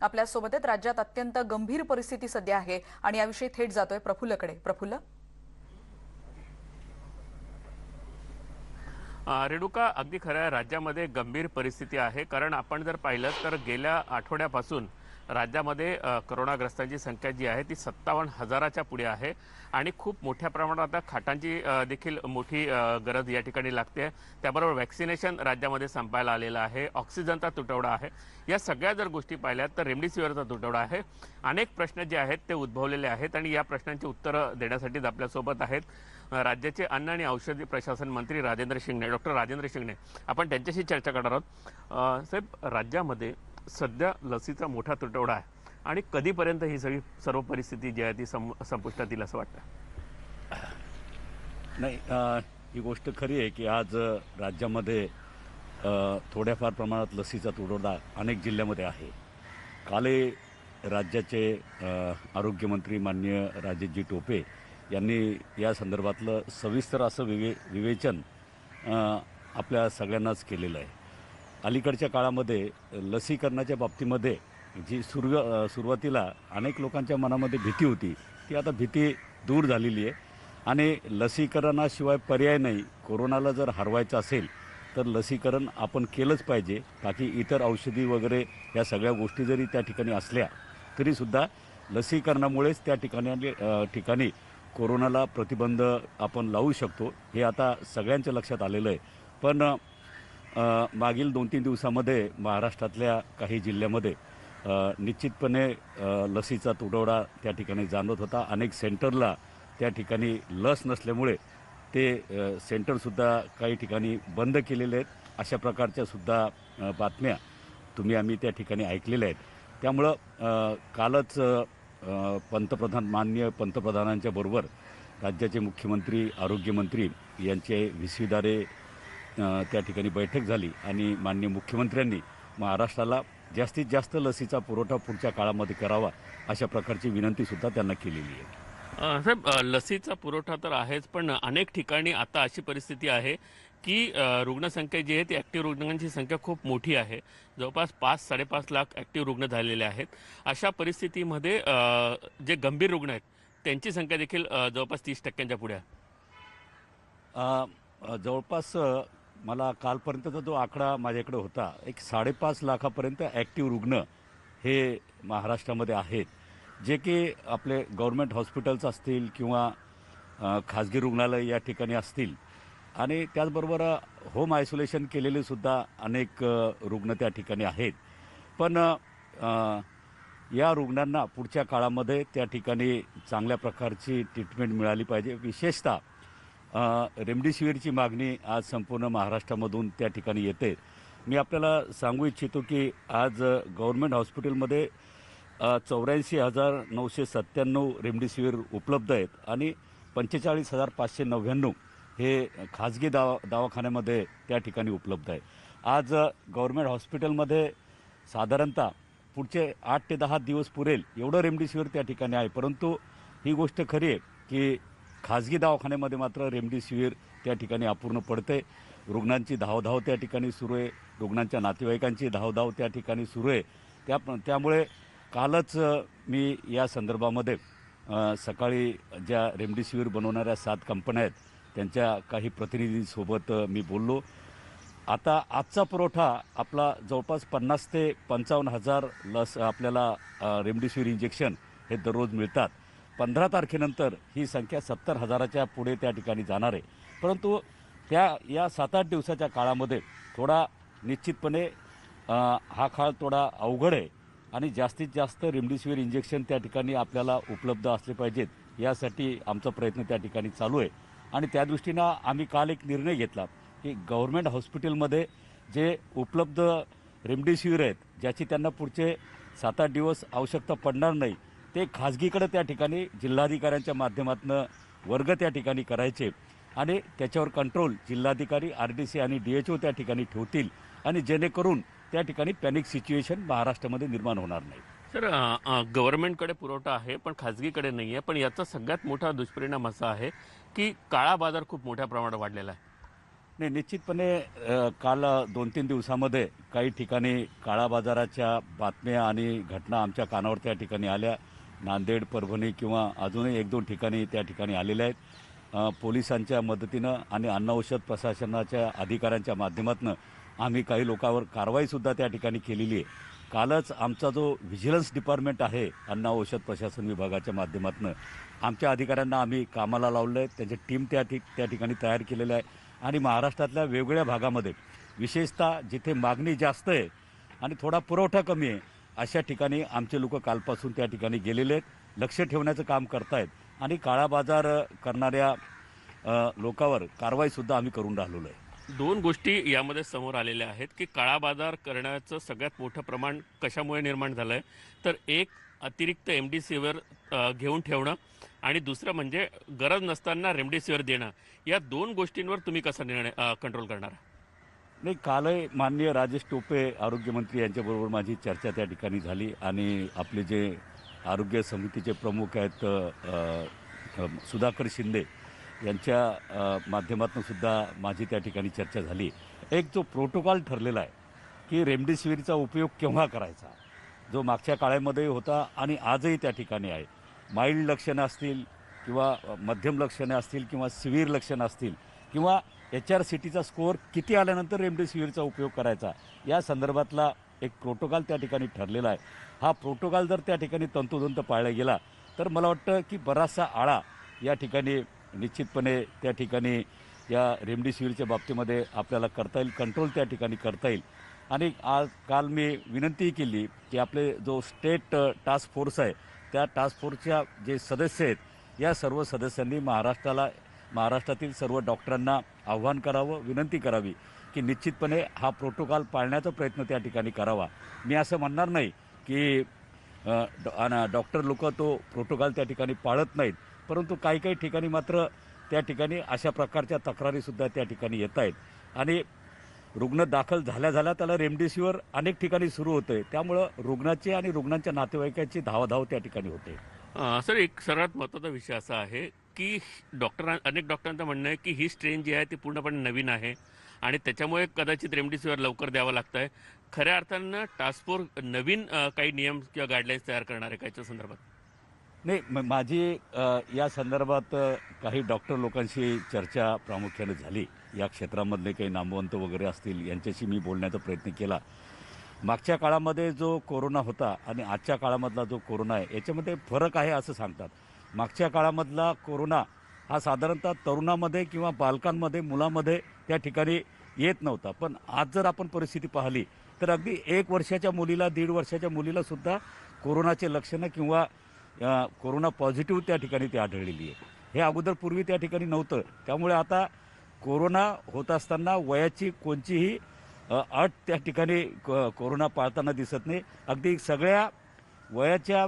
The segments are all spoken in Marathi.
आपल्यासोबत आहेत राज्यात अत्यंत गंभीर परिस्थिती सध्या आहे आणि याविषयी थेट जातोय प्रफुल्लकडे. प्रफुल्ल? रेणुका अगदी खरं आहे राज्यामध्ये गंभीर परिस्थिती आहे. कारण आपण जर पाहिलं तर गेल्या आठवड्यापासून राज्यामध्ये करोनाग्रस्तांची संख्या जी आहे ती सत्तावन्न हजाराच्या पुढे आहे. आणि खूप मोठ्या प्रमाणात आता खाटांची देखील मोठी गरज या ठिकाणी लागते. त्याबरोबर वॅक्सिनेशन राज्यामध्ये संपायला आलेलं आहे. ऑक्सिजनचा तुटवडा आहे. या सगळ्या जर गोष्टी पाहिल्यात तर रेमडेसिवीरचा तुटवडा आहे. अनेक प्रश्न जे आहेत ते उद्भवलेले आहेत आणि या प्रश्नांची उत्तरं देण्यासाठीच आपल्यासोबत आहेत राज्याचे अन्न आणि औषधी प्रशासन मंत्री राजेंद्र शिंगणे. डॉक्टर राजेंद्र शिंगणे आपण त्यांच्याशी चर्चा करणार आहोत. साहेब राज्यामध्ये सध्या लसीचा मोठा तुटवडा आहे. आणि कधीपर्यंत ही सगळी सर्व परिस्थिती जी आहे ती सं संपुष्टात येईल असं वाटतं नाही ही गोष्ट खरी आहे की आज राज्यामध्ये थोड्याफार प्रमाणात लसीचा तुटवडा अनेक जिल्ह्यामध्ये आहे. काले राज्याचे आरोग्यमंत्री माननीय राजेशजी टोपे यांनी या संदर्भातलं सविस्तर असं विवे विवेचन आपल्या सगळ्यांनाच केलेलं आहे. अलीकडच्या काळामध्ये लसीकरणाच्या बाबतीमध्ये जी सुरू सुरुवातीला अनेक लोकांच्या मनामध्ये भीती होती ती आता भीती दूर झालेली आहे. आणि लसीकरणाशिवाय पर्याय नाही. कोरोनाला जर हरवायचं असेल तर लसीकरण आपण केलंच पाहिजे. बाकी इतर औषधी वगैरे या सगळ्या गोष्टी जरी त्या ठिकाणी असल्या तरीसुद्धा लसीकरणामुळेच त्या ठिकाणी ठिकाणी कोरोनाला प्रतिबंध आपण लावू शकतो. हे आता सगळ्यांच्या लक्षात आलेलं आहे. पण मागील दोन तीन दिवसामध्ये महाराष्ट्रातल्या काही जिल्ह्यामध्ये निश्चितपणे लसीचा तुटवडा त्या ठिकाणी जाणवत होता. अनेक सेंटरला त्या ठिकाणी लस नसल्यामुळे ते सेंटरसुद्धा काही ठिकाणी बंद केलेले आहेत. अशा प्रकारच्या सुद्धा बातम्या तुम्ही आम्ही त्या ठिकाणी ऐकलेल्या आहेत. त्यामुळं कालच पंतप्रधान माननीय पंतप्रधानांच्या बरोबर राज्याचे मुख्यमंत्री आरोग्यमंत्री यांचे व्हिसीद्वारे त्या ठिकाणी बैठक झाली आणि माननीय मुख्यमंत्र्यांनी महाराष्ट्राला जास्तीत जास्त लसीचा पुरवठा पुढच्या काळामध्ये करावा अशा प्रकारची विनंतीसुद्धा त्यांना केलेली आहे. साहेब लसीचा पुरवठा तर आहेच पण अनेक ठिकाणी आता अशी परिस्थिती आहे की रुग्णसंख्या जी आहे ती ॲक्टिव्ह रुग्णांची संख्या खूप मोठी आहे. जवळपास पाच साडेपाच लाख ॲक्टिव्ह रुग्ण झालेले आहेत. अशा परिस्थितीमध्ये जे गंभीर रुग्ण आहेत त्यांची संख्या देखील जवळपास तीस टक्क्यांच्या पुढे जवळपास मला कालपर्यंतचा जो आकडा माझ्याकडे होता एक साडेपाच लाखापर्यंत ॲक्टिव्ह रुग्ण हे महाराष्ट्रामध्ये आहेत. जे की आपले गव्हर्मेंट हॉस्पिटल्स असतील किंवा खाजगी रुग्णालय या ठिकाणी असतील. आणि त्याचबरोबर होम आयसोलेशन केलेले सुद्धा अनेक रुग्ण त्या ठिकाणी आहेत. पण या रुग्णांना पुढच्या काळामध्ये त्या ठिकाणी चांगल्या प्रकारची ट्रीटमेंट मिळाली पाहिजे. विशेषतः रेमडेसिवीरची मागणी आज संपूर्ण महाराष्ट्रामधून त्या ठिकाणी येते. मी आपल्याला सांगू इच्छितो की आज गव्हर्मेंट गव्हर्नमेंट हॉस्पिटलमध्ये चौऱ्याऐंशी हजार नऊशे सत्त्याण्णव रेमडेसिवीर उपलब्ध आहेत आणि पंचेचाळीस हजार पाचशे नव्याण्णव हे खाजगी दवा दवाखान्यामध्ये त्या ठिकाणी उपलब्ध आहे. आज गव्हर्मेंट गव्हर्नमेंट हॉस्पिटलमध्ये साधारणतः पुढचे आठ ते दहा दिवस पुरेल एवढं रेमडेसिवीर त्या ठिकाणी आहे. परंतु ही गोष्ट खरी आहे की खाजगी दवाखान्यामध्ये मात्र रेमडेसिवीर त्या ठिकाणी अपूर्ण पडते. रुग्णांची धावधाव त्या ठिकाणी सुरू आहे. रुग्णांच्या नातेवाईकांची धावधाव त्या ठिकाणी सुरू आहे. त्या त्यामुळे कालच मी या संदर्भामध्ये सकाळी ज्या रेमडेसिवीर बनवणाऱ्या सात कंपन्या आहेत त्यांच्या काही प्रतिनिधींसोबत मी बोललो. आता आजचा पुरवठा आपला जवळपास पन्नास ते पंचावन्न हजार लस आपल्याला रेमडेसिवीर इंजेक्शन हे दररोज मिळतात. पंधरा तारखेनंतर ही संख्या सत्तर हजाराच्या पुढे त्या ठिकाणी जाणार आहे. परंतु त्या या सात आठ दिवसाच्या काळामध्ये थोडा निश्चितपणे हा काळ थोडा अवघड आहे आणि जास्तीत जास्त रेमडेसिवीर इंजेक्शन त्या ठिकाणी आपल्याला उपलब्ध असले पाहिजेत यासाठी आमचा प्रयत्न त्या ठिकाणी चालू आहे. आणि त्या दृष्टीनं आम्ही काल एक निर्णय घेतला की गव्हर्मेंट हॉस्पिटलमध्ये जे उपलब्ध रेमडेसिवीर आहेत ज्याची त्यांना पुढचे सात आठ दिवस आवश्यकता पडणार नाही ते खाजगीकडे त्या ठिकाणी जिल्हाधिकाऱ्यांच्या माध्यमातून वर्ग त्या ठिकाणी करायचे आणि त्याच्यावर कंट्रोल जिल्हाधिकारी आर डी सी आणि डी एच ओ त्या ठिकाणी ठेवतील आणि जेणेकरून त्या ठिकाणी पॅनिक सिच्युएशन महाराष्ट्रामध्ये निर्माण होणार नाही. सर गव्हर्नमेंटकडे पुरवठा आहे पण खाजगीकडे नाही आहे. पण याचा सगळ्यात मोठा दुष्परिणाम असा आहे की काळा बाजार खूप मोठ्या प्रमाणात वाढलेला आहे. नाही निश्चितपणे काल दोन तीन दिवसामध्ये काही ठिकाणी काळा बाजाराच्या बातम्या आणि घटना आमच्या कानावर त्या ठिकाणी आल्या. नांदेड परभणी किंवा अजूनही एक दोन ठिकाणी त्या ठिकाणी आलेल्या आहेत. पोलिसांच्या मदतीनं आणि अन्न औषध प्रशासनाच्या अधिकाऱ्यांच्या माध्यमातून आम्ही काही लोकांवर कारवाईसुद्धा त्या ठिकाणी केलेली आहे. कालच आमचा जो व्हिजिलन्स डिपार्टमेंट आहे अन्न औषध प्रशासन विभागाच्या माध्यमातून आमच्या अधिकाऱ्यांना आम्ही कामाला लावलं आहे. त्यांची टीम त्या ठिक त्या ठिकाणी तयार केलेलं आहे. आणि महाराष्ट्रातल्या वेगवेगळ्या भागामध्ये विशेषतः जिथे मागणी जास्त आहे आणि थोडा पुरवठा कमी आहे अशा ठिकाणी आमचे लोक कालपासून त्या ठिकाणी गेलेले आहेत. लक्ष ठेवण्याचं काम करतायत. आणि काळा बाजार करणाऱ्या लोकावर लोकांवर कारवाईसुद्धा आम्ही करून राहिलेलो आहे. दोन गोष्टी यामध्ये समोर आलेल्या आहेत की काळा बाजार करण्याचं सगळ्यात मोठं प्रमाण कशामुळे निर्माण झालं आहे तर एक अतिरिक्त एम डी सीवर घेऊन ठेवणं आणि दुसरं म्हणजे गरज नसताना रेमडेसिवीर देणं. या दोन गोष्टींवर तुम्ही कसा निर्णय कंट्रोल करणार? नाही कालही माननीय राजेश टोपे आरोग्यमंत्री यांच्याबरोबर माझी चर्चा त्या ठिकाणी झाली आणि आपले जे आरोग्य समितीचे प्रमुख आहेत सुधाकर शिंदे यांच्या माध्यमातूनसुद्धा माध्यमातून सुद्धा माझी त्या ठिकाणी चर्चा झाली. एक जो प्रोटोकॉल ठरलेला आहे की रेमडेसिवीरचा उपयोग केव्हा करायचा? जो मागच्या काळामध्ये होता आणि आजही त्या ठिकाणी आहे. माइल्ड लक्षणं असतील किंवा मध्यम लक्षणे असतील किंवा सिव्हिअर लक्षणं असतील किंवा एच आर सी टीचा स्कोअर किती आल्यानंतर रेमडेसिवीरचा उपयोग करायचा? या संदर्भातला एक प्रोटोकॉल त्या ठिकाणी ठरलेला आहे. हा प्रोटोकॉल जर त्या ठिकाणी तंतोतंत पाळला गेला तर मला वाटतं की बराचसा आळा या ठिकाणी निश्चितपणे त्या ठिकाणी या रेमडेसिवीरच्या बाबतीमध्ये आपल्याला करता येईल कंट्रोल त्या ठिकाणी करता येईल. आणि आज काल मी विनंतीही केली की आपले जो स्टेट टास्क फोर्स आहे त्या टास्क फोर्सच्या जे सदस्य आहेत या सर्व सदस्यांनी महाराष्ट्राला महाराष्ट्रातील सर्व डॉक्टरांना आव्हान करावं विनंती करावी की निश्चितपणे हा प्रोटोकॉल पाळण्याचा प्रयत्न त्या ठिकाणी करावा. मी असं म्हणणार नाही की डॉ- डॉक्टर लोक तो प्रोटोकॉल त्या ठिकाणी पाळत नाहीत परंतु काही काही ठिकाणी मात्र त्या ठिकाणी अशा प्रकारच्या तक्रारीसुद्धा त्या ठिकाणी येत आहेत. आणि रुग्ण दाखल झाल्या झाल्या त्याला रेमडेसिवीर अनेक ठिकाणी सुरू होतं त्यामुळं रुग्णाची आणि रुग्णांच्या नातेवाईकांची धावाधाव त्या ठिकाणी होते. सर एक सर्वात महत्त्वाचा विषय असा आहे की डॉक्टरां अनेक डॉक्टरांचं म्हणणं आहे की ही स्ट्रेन जी आहे ती पूर्णपणे नवीन आहे आणि त्याच्यामुळे कदाचित रेमडेसिवीर लवकर द्यावं लागतं आहे खऱ्या अर्थानं टास्क फोर्स नवीन काही नियम किंवा गाईडलाईन्स तयार करणार आहे का संदर्भात? नाही माझी या संदर्भात काही डॉक्टर लोकांशी चर्चा प्रामुख्याने झाली. या क्षेत्रामधले काही नामवंत वगैरे असतील यांच्याशी मी बोलण्याचा प्रयत्न केला. मागच्या काळामध्ये जो कोरोना होता आणि आजच्या काळामधला जो कोरोना आहे याच्यामध्ये फरक आहे असं सांगतात. मागच्या काळामधला कोरोना हा साधारणतः तरुणामध्ये किंवा बालकांमध्ये मुलामध्ये त्या ठिकाणी येत नव्हता. पण आज जर आपण परिस्थिती पाहिली तर अगदी एक वर्षाच्या मुलीला दीड वर्षाच्या मुलीला सुद्धा कोरोनाचे लक्षणं किंवा कोरोना पॉझिटिव्ह त्या ठिकाणी ती आढळलेली आहे. हे अगोदर पूर्वी त्या ठिकाणी नव्हतं. त्यामुळे आता कोरोना होत असताना वयाची कोणतीही अट त्या ठिकाणी क- कोरोना पाळताना दिसत नाही. अगदी सगळ्या वयाच्या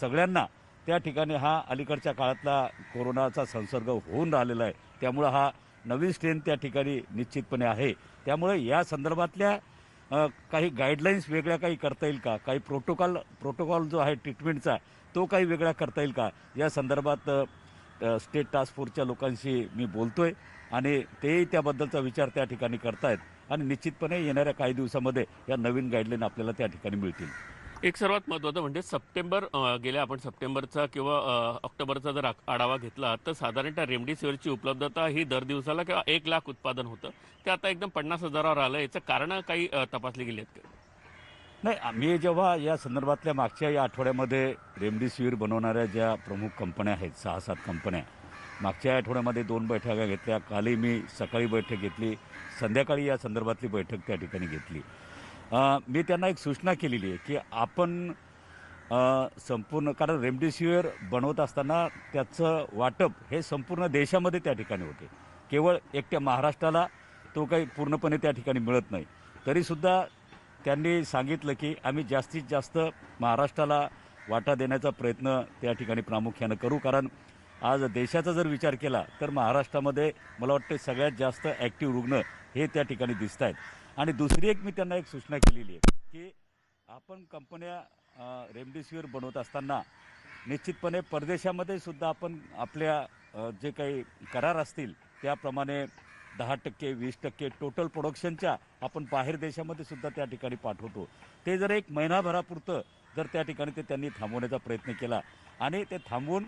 सगळ्यांना त्या ठिकाणी हा अलीकडच्या काळातला कोरोनाचा संसर्ग होऊन राहिलेला आहे. त्यामुळं हा नवीन स्ट्रेन त्या ठिकाणी निश्चितपणे आहे. त्यामुळे या संदर्भातल्या काही गाईडलाईन्स वेगळ्या काही करता येईल का? काही प्रोटोकॉल प्रोटोकॉल जो आहे ट्रीटमेंटचा तो काही वेगळा करता येईल का? या संदर्भात स्टेट टास्क फोर्सच्या लोकांशी मी बोलतोय आणि तेही त्याबद्दलचा विचार त्या ठिकाणी करतायत. आणि निश्चितपणे येणाऱ्या काही दिवसामध्ये या नवीन गाईडलाईन आपल्याला त्या ठिकाणी मिळतील. एक सर्वात महत्त्वाचं म्हणजे सप्टेंबर गेल्या आपण सप्टेंबरचा किंवा ऑक्टोबरचा जर आढावा घेतला तर साधारणतः रेमडेसिवीरची उपलब्धता ही दर दिवसाला किंवा एक लाख उत्पादन होतं. ते आता एकदम पन्नास हजारावर आलं याचं कारण काही तपासली गेली आहेत का? नाही आम्ही जेव्हा या संदर्भातल्या मागच्या या आठवड्यामध्ये रेमडेसिवीर बनवणाऱ्या ज्या प्रमुख कंपन्या आहेत सहा सात कंपन्या मागच्या आठवड्यामध्ये दोन बैठका घेतल्या. कालही मी सकाळी बैठक घेतली. संध्याकाळी या संदर्भातली बैठक त्या ठिकाणी घेतली. मी त्यांना एक सूचना केलेली आहे की आपण संपूर्ण कारण रेमडेसिवीर बनवत असताना त्याचं वाटप हे संपूर्ण देशामध्ये त्या ठिकाणी होते. केवळ एकट्या महाराष्ट्राला तो काही पूर्णपणे त्या ठिकाणी मिळत नाही. तरीसुद्धा त्यांनी सांगितलं की आम्ही जास्तीत जास्त महाराष्ट्राला वाटा देण्याचा प्रयत्न त्या ठिकाणी प्रामुख्यानं करू कारण आज देशाचा जर विचार केला तर महाराष्ट्रामध्ये मला वाटतं सगळ्यात जास्त ॲक्टिव्ह रुग्ण हे त्या ठिकाणी दिसत आहेत आणि दुसरी एक मी त्यांना एक सूचना केलेली आहे की आपण कंपन्या रेमडेसिवीर बनवत असताना निश्चितपणे परदेशामध्ये सुद्धा आपण आपल्या जे काही करार असतील त्याप्रमाणे दहा टक्के वीस टक्के टोटल प्रोडक्शनच्या आपण बाहेर देशामध्ये सुद्धा त्या ठिकाणी पाठवतो. ते जर एक महिनाभरापुरतं जर त्या ठिकाणी ते त्यांनी थांबवण्याचा प्रयत्न केला आणि ते थांबवून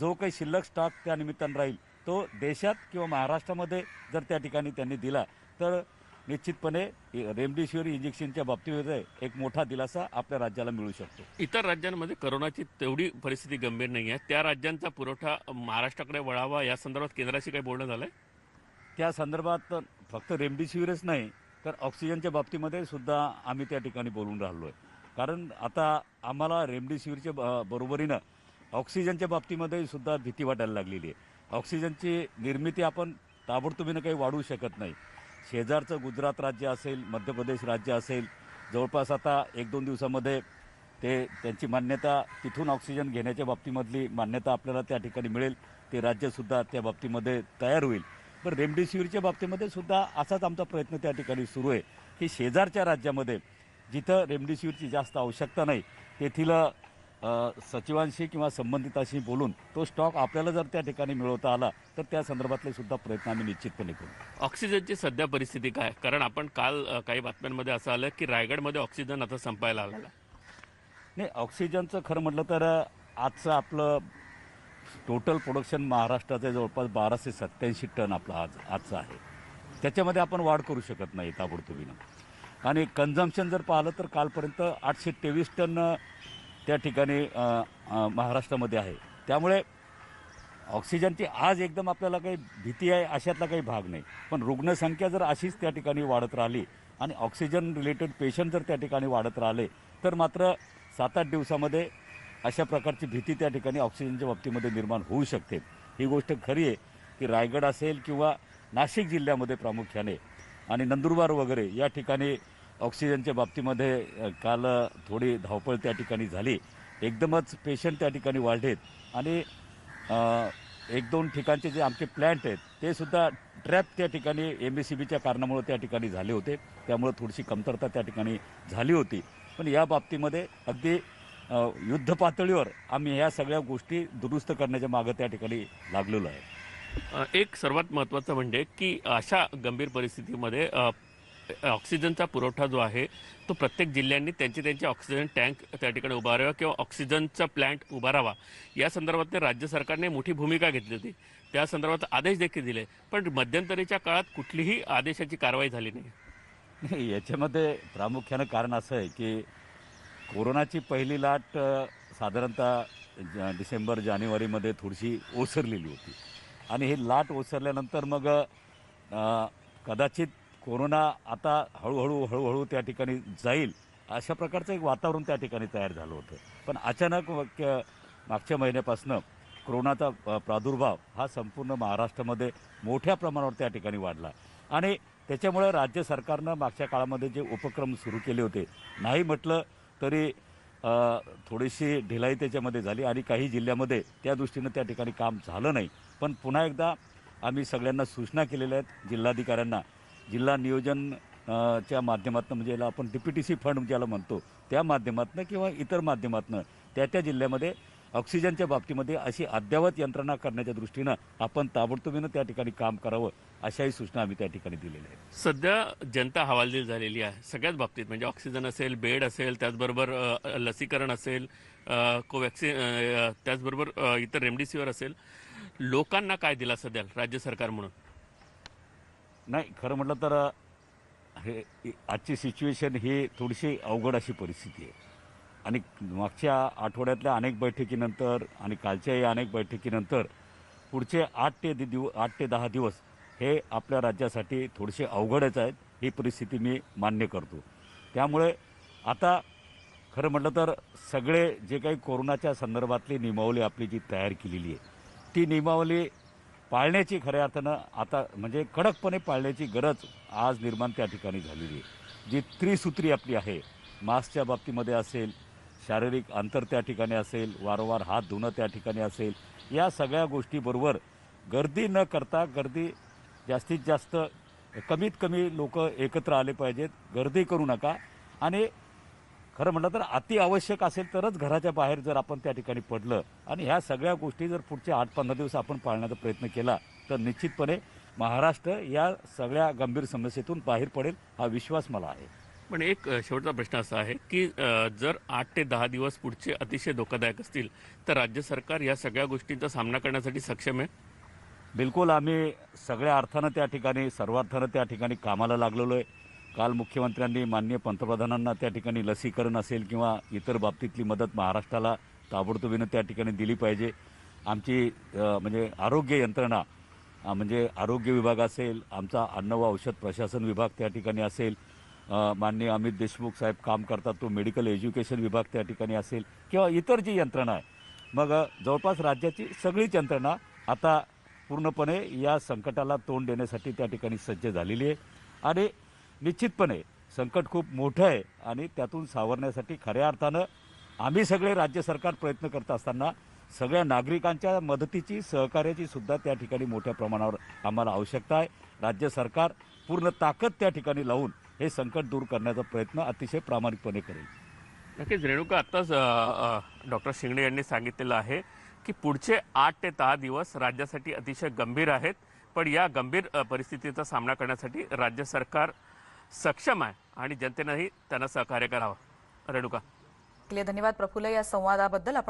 जो काही शिल्लक स्टॉक त्या निमित्तानं राहील तो देशात किंवा महाराष्ट्रामध्ये जर त्या ठिकाणी त्यांनी दिला तर निश्चितपणे रेमडेसिवीर इंजेक्शनच्या बाबतीमध्ये एक मोठा दिलासा आपल्या राज्याला मिळू शकतो. इतर राज्यांमध्ये करोनाची तेवढी परिस्थिती गंभीर नाही आहे. त्या राज्यांचा पुरवठा महाराष्ट्राकडे वळावा या संदर्भात केंद्राशी काही बोलणं झालंय? त्या संदर्भात फक्त रेमडेसिवीरच नाही तर ऑक्सिजनच्या बाबतीमध्ये सुद्धा आम्ही त्या ठिकाणी बोलून राहिलो आहे कारण आता आम्हाला रेमडेसिवीरच्या बरोबरीनं ऑक्सिजनच्या बाबतीमध्ये सुद्धा भीती वाटायला लागलेली आहे. ऑक्सिजनची निर्मिती आपण ताबडतोबीनं काही वाढवू शकत नाही. शेजारचं गुजरात राज्य असेल मध्य प्रदेश राज्य असेल जवळपास आता एक दोन दिवसामध्ये ते त्यांची मान्यता तिथून ऑक्सिजन घेण्याच्या बाबतीमधली मान्यता आपल्याला त्या ठिकाणी मिळेल. ते राज्यसुद्धा त्या बाबतीमध्ये तयार होईल. पण रेमडेसिवीरच्या बाबतीमध्ये सुद्धा असाच आमचा प्रयत्न त्या ठिकाणी सुरू आहे की शेजारच्या राज्यामध्ये जिथं रेमडेसिवीरची जास्त आवश्यकता नाही तेथील सचिवांशी किंवा संबंधिताशी बोलून तो स्टॉक आपल्याला जर त्या ठिकाणी मिळवता आला तर त्या संदर्भातले सुद्धा प्रयत्न आम्ही निश्चितपणे करू. ऑक्सिजनची सध्या परिस्थिती काय? कारण आपण काल काही बातम्यांमध्ये असं आलं की रायगडमध्ये ऑक्सिजन आता संपायला आलेला आहे. नाही ऑक्सिजनचं खरं म्हटलं तर आजचं आपलं टोटल प्रोडक्शन महाराष्ट्राचं जवळपास बाराशे सत्याऐंशी टन आपलं आज आजचं आहे. त्याच्यामध्ये आपण वाढ करू शकत नाही ताबडतोबीनं. आणि कन्झम्पशन जर पाहिलं तर कालपर्यंत आठशे तेवीस टन त्या ठिकाणी महाराष्ट्रामध्ये आहे. त्यामुळे ऑक्सिजनची आज एकदम आपल्याला काही भीती आहे अशातला काही भाग नाही. पण रुग्णसंख्या जर अशीच त्या ठिकाणी वाढत राहिली आणि ऑक्सिजन रिलेटेड पेशंट जर त्या ठिकाणी वाढत राहिले तर मात्र सात आठ दिवसामध्ये अशा प्रकारची भीती त्या ठिकाणी ऑक्सिजनच्या बाबतीमध्ये निर्माण होऊ शकते. ही गोष्ट खरी आहे की रायगड असेल किंवा नाशिक जिल्ह्यामध्ये प्रामुख्याने आणि नंदुरबार वगैरे या ठिकाणी ऑक्सिजनच्या बाबतीमध्ये काल थोडी धावपळ त्या ठिकाणी झाली. एकदमच पेशंट त्या ठिकाणी वाढलेत. आणि एक दोन ठिकाणचे जे आमचे प्लॅन्ट आहेत ते सुद्धा ट्रॅप त्या ठिकाणी एम एस सी बीच्या कारणामुळे त्या ठिकाणी झाले होते. त्यामुळे थोडीशी कमतरता त्या ठिकाणी झाली होती. पण या बाबतीमध्ये अगदी युद्ध पातळीवर आम्ही ह्या सगळ्या गोष्टी दुरुस्त करण्याच्या मागं त्या ठिकाणी लागलेलो आहे. एक सर्वात महत्त्वाचं म्हणजे की अशा गंभीर परिस्थितीमध्ये ऑक्सिजनचा पुरवठा जो आहे तो प्रत्येक जिल्ह्यांनी त्यांचे त्यांचे ऑक्सिजन टँक त्या ठिकाणी उभारावा किंवा ऑक्सिजनचा प्लॅन्ट उभारावा या संदर्भात राज्य सरकारने मोठी भूमिका घेतली होती. त्या संदर्भात आदेश देखील दिले. पण मध्यंतरीच्या काळात कुठलीही आदेशाची कारवाई झाली नाही. याच्यामध्ये प्रामुख्यानं कारण असं आहे की कोरोनाची पहिली लाट साधारणतः ज- डिसेंबर जानेवारीमध्ये थोडीशी ओसरलेली होती. आणि ही लाट ओसरल्यानंतर मग कदाचित कोरोना आता हळूहळू हळूहळू त्या ठिकाणी जाईल अशा प्रकारचं एक वातावरण त्या ठिकाणी तयार झालं होतं. पण अचानक मागच्या महिन्यापासून कोरोनाचा प्रादुर्भाव हा संपूर्ण महाराष्ट्रामध्ये मोठ्या प्रमाणावर त्या ठिकाणी वाढला. आणि त्याच्यामुळे राज्य सरकारनं मागच्या काळामध्ये जे उपक्रम सुरू केले होते नाही म्हटलं तरी थोडीशी ढिलाई त्याच्यामध्ये झाली आणि काही जिल्ह्यामध्ये त्या दृष्टीनं त्या ठिकाणी काम झालं नाही. पण पुन्हा एकदा आम्ही सगळ्यांना सूचना केलेल्या आहेत जिल्हाधिकाऱ्यांना जिल्हा नियोजन च्या माध्यमातून म्हणजे याला आपण D P T C fund ज्याला म्हणतो त्या माध्यमातून किंवा इतर माध्यमातून त्या त्या जिल्ह्यामध्ये ऑक्सिजनच्या बाबतीमध्ये अशी अद्ययावत यंत्रणा करण्याच्या दृष्टीनं आपण ताबडतोबीनं त्या ठिकाणी काम करावं अशाही सूचना आम्ही त्या ठिकाणी दिलेल्या आहेत. सध्या जनता हवालदिल झालेली आहे सगळ्याच बाबतीत म्हणजे ऑक्सिजन असेल बेड असेल त्याचबरोबर लसीकरण असेल कोवॅक्सिन त्याचबरोबर इतर रेमडेसिवीर असेल. लोकांना काय दिला सध्या राज्य सरकार म्हणून? नाही खरं म्हटलं तर हे आजची सिच्युएशन ही थोडीशी अवघड अशी परिस्थिती आहे. आणि मागच्या आठवड्यातल्या अनेक बैठकीनंतर आणि कालच्याही अनेक बैठकीनंतर पुढचे आठ ते दि- दिव आठ ते दहा दिवस हे आपल्या राज्यासाठी थोडेसे अवघडच आहेत ही परिस्थिती मी मान्य करतो. त्यामुळे आता खरं म्हटलं तर सगळे जे काही कोरोनाच्या संदर्भातली नियमावली आपली जी तयार केलेली आहे ती नियमावली पाळण्याची खऱ्या अर्थानं आता म्हणजे कडकपणे पाळण्याची गरज आज निर्माण त्या ठिकाणी झालेली आहे. जी त्रिसूत्री आपली आहे मास्कच्या बाबतीमध्ये असेल शारीरिक अंतर त्या ठिकाणी असेल वारंवार हात धुणं त्या ठिकाणी असेल या सगळ्या गोष्टीबरोबर गर्दी न करता गर्दी जास्तीत जास्त कमीत कमी लोक एकत्र आले पाहिजेत. गर्दी करू नका. आणि खरं म्हटलं तर अति आवश्यक असेल तरच घराच्या बाहेर जर आपण त्या ठिकाणी पडलं आणि ह्या सगळ्या गोष्टी जर पुढचे आठ पंधरा दिवस आपण पाळण्याचा प्रयत्न केला तर निश्चितपणे महाराष्ट्र या सगळ्या गंभीर समस्येतून बाहेर पडेल हा विश्वास मला आहे. पण एक शेवटचा प्रश्न असा आहे की जर आठ ते दहा दिवस पुढचे अतिशय धोकादायक असतील तर राज्य सरकार या सगळ्या गोष्टींचा सामना करण्यासाठी सक्षम आहे? बिलकुल आम्ही सगळ्या अर्थानं त्या ठिकाणी सर्वार्थानं त्या ठिकाणी कामाला लागलेलो आहे. काल मुख्यमंत्र्यांनी माननीय पंतप्रधानांना त्या ठिकाणी लसीकरण असेल किंवा इतर बाबतीतली मदत महाराष्ट्राला ताबडतोबीनं त्या ठिकाणी दिली पाहिजे. आमची म्हणजे आरोग्य यंत्रणा म्हणजे आरोग्य विभाग असेल आमचा अन्न व औषध प्रशासन विभाग त्या ठिकाणी असेल माननीय अमित देशमुख साहेब काम करतात तो मेडिकल एज्युकेशन विभाग त्या ठिकाणी असेल किंवा इतर जी यंत्रणा आहे. मग जवळपास राज्याची सगळीच यंत्रणा आता पूर्णपणे या संकटाला तोंड देण्यासाठी त्या ठिकाणी सज्ज झालेली आहे. आणि निश्चितपणे संकट खूप मोठं आहे आणि त्यातून सावरण्यासाठी खऱ्या अर्थानं आम्ही सगळे राज्य सरकार प्रयत्न करत असताना सगळ्या नागरिकांच्या मदतीची सहकार्याची सुद्धा त्या ठिकाणी मोठ्या प्रमाणावर आम्हाला आवश्यकता आहे. राज्य सरकार पूर्ण ताकद त्या ठिकाणी लावून हे संकट दूर करण्याचा प्रयत्न अतिशय प्रामाणिकपणे करेल. नक्कीच रेणुका आत्ताच डॉक्टर शिंगणे यांनी सांगितलेलं आहे की पुढचे आठ ते दहा दिवस राज्यासाठी अतिशय गंभीर आहेत. पण या गंभीर परिस्थितीचा सामना करण्यासाठी राज्य सरकार सक्षम आहे आणि जनतेनंही त्यांना सहकार्य करावं. रेणुका. धन्यवाद. प्रफुल्ल या संवादाबद्दल आपण